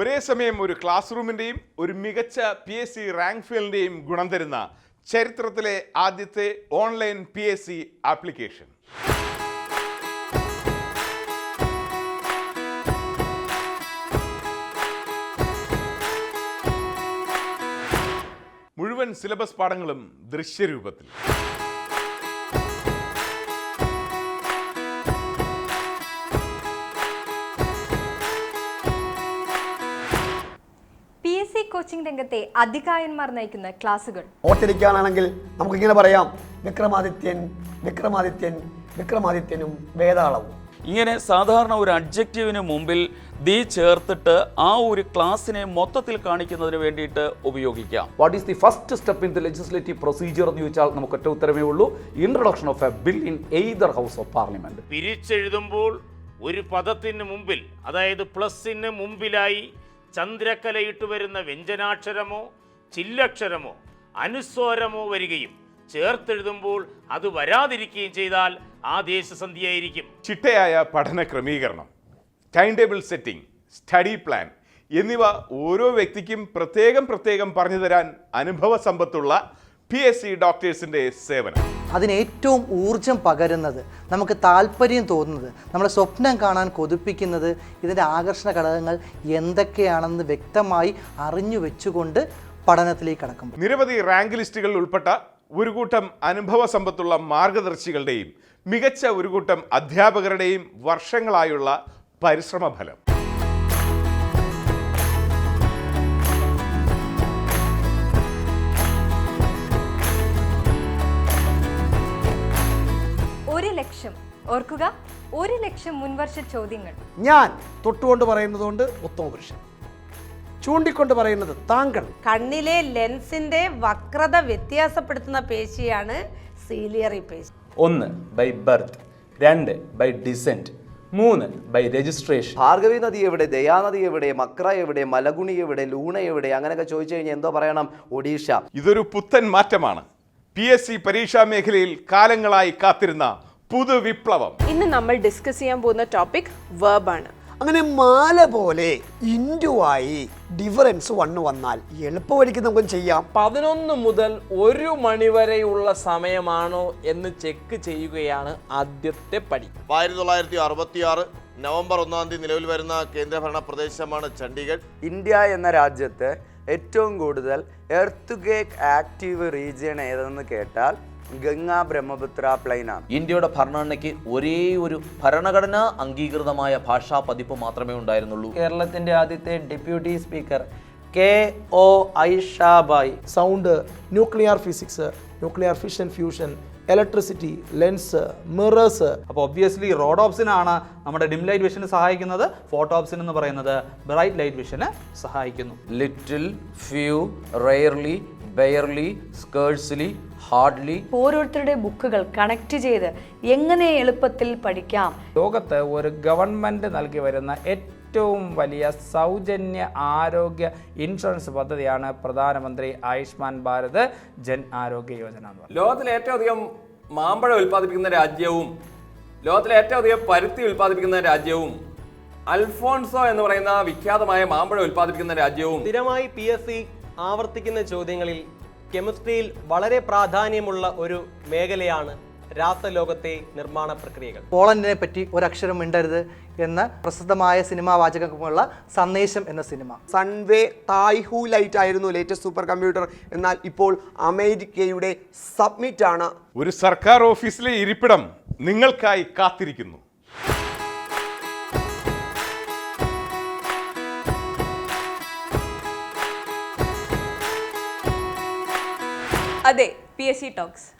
ഒരേ സമയം ഒരു ക്ലാസ് റൂമിന്റെയും ഒരു മികച്ച പി എസ് സി റാങ്ക് ഫീൽഡിന്റെയും ഗുണം തരുന്ന ചരിത്രത്തിലെ ആദ്യത്തെ online P S C application മുഴുവൻ സിലബസ് പാഠങ്ങളും ദൃശ്യരൂപത്തിൽ. കോച്ചിംഗ് രംഗത്തെ അധികായന്മാർ നയിക്കുന്ന ക്ലാസുകൾ ഓർത്തിരിക്കാനാണെങ്കിൽ നമുക്കിങ്ങനെ പറയാം വിക്രമാദിത്യൻ വിക്രമാദിത്യൻ വിക്രമാദിത്യനും വേതാളവും ഇങ്ങനെ സാധാരണ ഒരു അഡ്ജക്റ്റീവിന് മുമ്പിൽ ദി ചേർത്തിട്ട് ആ ഒരു ക്ലാസ്സിനെ മൊത്തത്തിൽ കാണിക്കുന്നതിന് വേണ്ടിയിട്ട് ഉപയോഗിക്കാം. What is the first step in the legislative procedure എന്ന് ചോദിച്ചാൽ നമുക്ക് ഒറ്റ ഉത്തരമേ ഉള്ളൂ. Introduction of a bill in either house of parliament പിരിച്ചെഴുതുമ്പോൾ ഒരു പദത്തിന് മുമ്പിൽ അതായത് പ്ലസിന് മുമ്പിലായി ചന്ദ്രക്കലയിട്ട് വരുന്ന വ്യഞ്ജനാക്ഷരമോ ചില്ലക്ഷരമോ അനുസ്വാരമോ വരികയും ചേർത്തെഴുതുമ്പോൾ അത് വരാതിരിക്കുകയും ചെയ്താൽ ആ ദേശസന്ധിയായിരിക്കും. ചിട്ടയായ പഠന ക്രമീകരണം time table setting study plan എന്നിവ ഓരോ വ്യക്തിക്കും പ്രത്യേകം പ്രത്യേകം പറഞ്ഞു തരാൻ അനുഭവ സമ്പത്തുള്ള പി എസ് സി ഡോക്ടേഴ്സിന്റെ സേവനം. അതിന് ഏറ്റവും ഊർജം പകരുന്നത് നമുക്ക് താല്പര്യം തോന്നുന്നത് നമ്മളെ സ്വപ്നം കാണാൻ കൊതിപ്പിക്കുന്നത് ഇതിന്റെ ആകർഷണ ഘടകങ്ങൾ എന്തൊക്കെയാണെന്ന് വ്യക്തമായി അറിഞ്ഞു വെച്ചുകൊണ്ട് പഠനത്തിലേക്ക് കടക്കും നിരവധി റാങ്ക് ലിസ്റ്റുകളിൽ ഉൾപ്പെട്ട ഒരു കൂട്ടം അനുഭവ സമ്പത്തുള്ള മാർഗദർശികളുടെയും മികച്ച ഒരു കൂട്ടം അധ്യാപകരുടെയും വർഷങ്ങളായുള്ള പരിശ്രമ ഓർക്കുക ഒരു ലക്ഷം മുൻവർഷ ചോദ്യങ്ങൾ. ഞാൻ തൊട്ടുകൊണ്ട് പറയുന്നതുകൊണ്ട് ഉത്തമ പുരുഷൻ ചൂണ്ടിക്കൊണ്ട് പറയുന്നത് താങ്കൾ. കണ്ണിലെ ലെൻസിന്റെ വക്രത വ്യത്യാസപ്പെടുത്തുന്ന പേശിയാണ് സീലിയറി പേശി. ഒന്ന് ബൈ ബർത്ത് രണ്ട് ബൈ ഡിസെന്റ് മൂന്ന് ബൈ രജിസ്ട്രേഷൻ ഭാർഗവി നദി എവിടെ ദയാനദി എവിടെ മക്ര എവിടെ മലഗുണി എവിടെ ലൂണ എവിടെ അങ്ങനെയൊക്കെ ചോദിച്ചു കഴിഞ്ഞാൽ എന്തോ പറയണം ഒഡീഷ. ഇതൊരു പുത്തൻ മാറ്റമാണ്. പി എസ് സി പരീക്ഷാ മേഖലയിൽ കാലങ്ങളായി കാത്തിരുന്ന പുതുവിപ്ലവം. ഇന്ന് നമ്മൾ ഡിസ്കസ് ചെയ്യാൻ പോകുന്ന ടോപ്പിക് വേർബാണ് അങ്ങനെ മാല പോലെ ഇൻഡുവായി ഡിഫറൻസ് വന്ന് വന്നാൽ എളുപ്പവഴിക്ക് നമുക്ക് ചെയ്യാം. പതിനൊന്ന് മുതൽ ഒരു മണി വരെയുള്ള സമയമാണോ എന്ന് ചെക്ക് ചെയ്യുകയാണ് ആദ്യത്തെ പടി. ആയിരത്തി തൊള്ളായിരത്തി അറുപത്തി ആറ് നവംബർ ഒന്നാം തീയതി നിലവിൽ വരുന്ന കേന്ദ്രഭരണ പ്രദേശമാണ് ചണ്ഡീഗഡ്. ഇന്ത്യ എന്ന രാജ്യത്ത് ഏറ്റവും കൂടുതൽ എർത്ത് കേക്ക് ആക്റ്റീവ് റീജിയൺ ഏതെന്ന് കേട്ടാൽ ഗംഗ ബ്രഹ്മപുത്ര പ്ലെയിനാണ്. ഇന്ത്യയുടെ ഭരണഘടനയ്ക്ക് ഒരേ ഒരു ഭരണഘടനാ അംഗീകൃതമായ ഭാഷാ പതിപ്പ് മാത്രമേ ഉണ്ടായിരുന്നുള്ളൂ. കേരളത്തിന്റെ ആദ്യത്തെ deputy speaker K O Aishabai sound nuclear physics nuclear fission fusion electricity lens mirrors അപ്പോൾ ഒബ്വിയസ്ലി റോഡ് ഓപ്സിനാണ് ആണ് നമ്മുടെ ഡിം ലൈറ്റ് വിഷന് സഹായിക്കുന്നത് ഫോട്ടോ ഓപ്സിൻ എന്ന് പറയുന്നത്. ബ്രൈറ്റ് ലൈറ്റ് വിഷന് സഹായിക്കുന്നു. Little few rarely barely scarcely hardly ഓരോരുത്തരുടെ ബുക്കുകൾ കണക്ട് ചെയ്ത് എങ്ങനെ എളുപ്പത്തിൽ പഠിക്കാം? ലോകത്ത് ഒരു ഗവൺമെന്റ് നൽകി വരുന്ന ഏറ്റവും വലിയ സൗജന്യ ആരോഗ്യ ഇൻഷുറൻസ് പദ്ധതിയാണ് പ്രധാനമന്ത്രി ആയുഷ്മാൻ ഭാരത് ജൻ ആരോഗ്യ യോജന എന്ന് പറയുന്നത്. ലോകത്തിലെ ഏറ്റവും അധികം മാമ്പഴം ഉൽപ്പാദിപ്പിക്കുന്ന രാജ്യവും ലോകത്തിലെ ഏറ്റവും അധികം പരുത്തി ഉൽപ്പാദിപ്പിക്കുന്ന രാജ്യവും അൽഫോൺസോ എന്ന് പറയുന്ന വിഖ്യാതമായ മാമ്പഴം ഉൽപ്പാദിപ്പിക്കുന്ന രാജ്യവും. സ്ഥിരമായി പി എസ് സി ആവർത്തിക്കുന്ന ചോദ്യങ്ങളിൽ കെമിസ്ട്രിയിൽ വളരെ പ്രാധാന്യമുള്ള ഒരു മേഖലയാണ് രാസലോകത്തെ നിർമ്മാണ പ്രക്രിയകൾ. പോളണ്ടിനെ പറ്റി ഒരക്ഷരം മിണ്ടരുത് എന്ന പ്രസിദ്ധമായ സിനിമാ വാചകമുള്ള സന്ദേശം എന്ന സിനിമ. സൺവേ തായ്ഹു ലൈറ്റ് ആയിരുന്നു ലേറ്റസ്റ്റ് സൂപ്പർ കമ്പ്യൂട്ടർ എന്നാൽ ഇപ്പോൾ അമേരിക്കയുടെ സബ്മിറ്റ് ആണ്. ഒരു സർക്കാർ ഓഫീസിലെ ഇരിപ്പിടം നിങ്ങൾക്കായി കാത്തിരിക്കുന്നു. അതെ പി എസ് സി ടോക്സ്